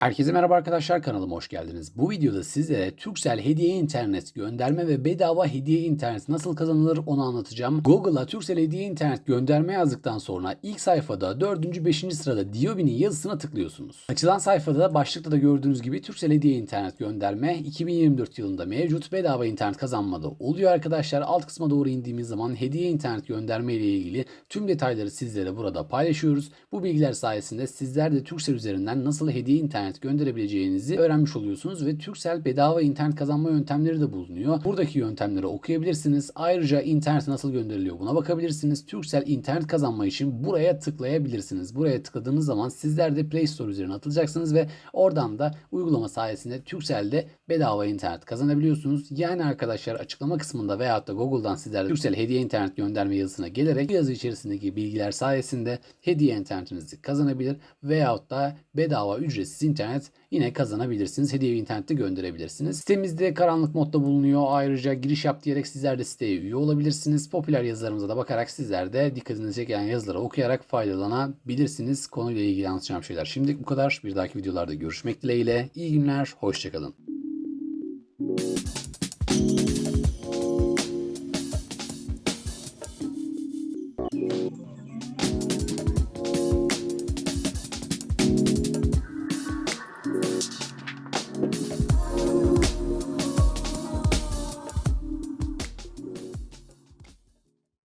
Herkese merhaba arkadaşlar kanalıma hoş geldiniz. Bu videoda sizlere Turkcell hediye internet gönderme ve bedava hediye internet nasıl kazanılır onu anlatacağım. Google'a Turkcell hediye internet gönderme yazdıktan sonra ilk sayfada 4. 5. sırada Diobi'nin yazısına tıklıyorsunuz. Açılan sayfada başlıkta da gördüğünüz gibi Turkcell hediye internet gönderme 2024 yılında mevcut bedava internet kazanmada oluyor arkadaşlar. Alt kısma doğru indiğimiz zaman hediye internet gönderme ile ilgili tüm detayları sizlere burada paylaşıyoruz. Bu bilgiler sayesinde sizler de Turkcell üzerinden nasıl hediye internet gönderebileceğinizi öğrenmiş oluyorsunuz ve Turkcell bedava internet kazanma yöntemleri de bulunuyor. Buradaki yöntemleri okuyabilirsiniz. Ayrıca internet nasıl gönderiliyor buna bakabilirsiniz. Turkcell internet kazanma için buraya tıklayabilirsiniz. Buraya tıkladığınız zaman sizler de Play Store üzerine atılacaksınız ve oradan da uygulama sayesinde Turkcell'de bedava internet kazanabiliyorsunuz. Yani arkadaşlar açıklama kısmında veyahut da Google'dan sizler de Turkcell hediye internet gönderme yazısına gelerek yazı içerisindeki bilgiler sayesinde hediye internetinizi kazanabilir veyahut da bedava ücretsiz internet internet yine kazanabilirsiniz. Hediye internette gönderebilirsiniz. Sitemizde karanlık modda bulunuyor. Ayrıca giriş yap diyerek sizler de siteye üye olabilirsiniz. Popüler yazılarımıza da bakarak sizler de dikkatinizi çeken yazıları okuyarak faydalanabilirsiniz. Konuyla ilgili anlatacağım şeyler. Şimdilik bu kadar. Bir dahaki videolarda görüşmek dileğiyle. İyi günler, hoşçakalın.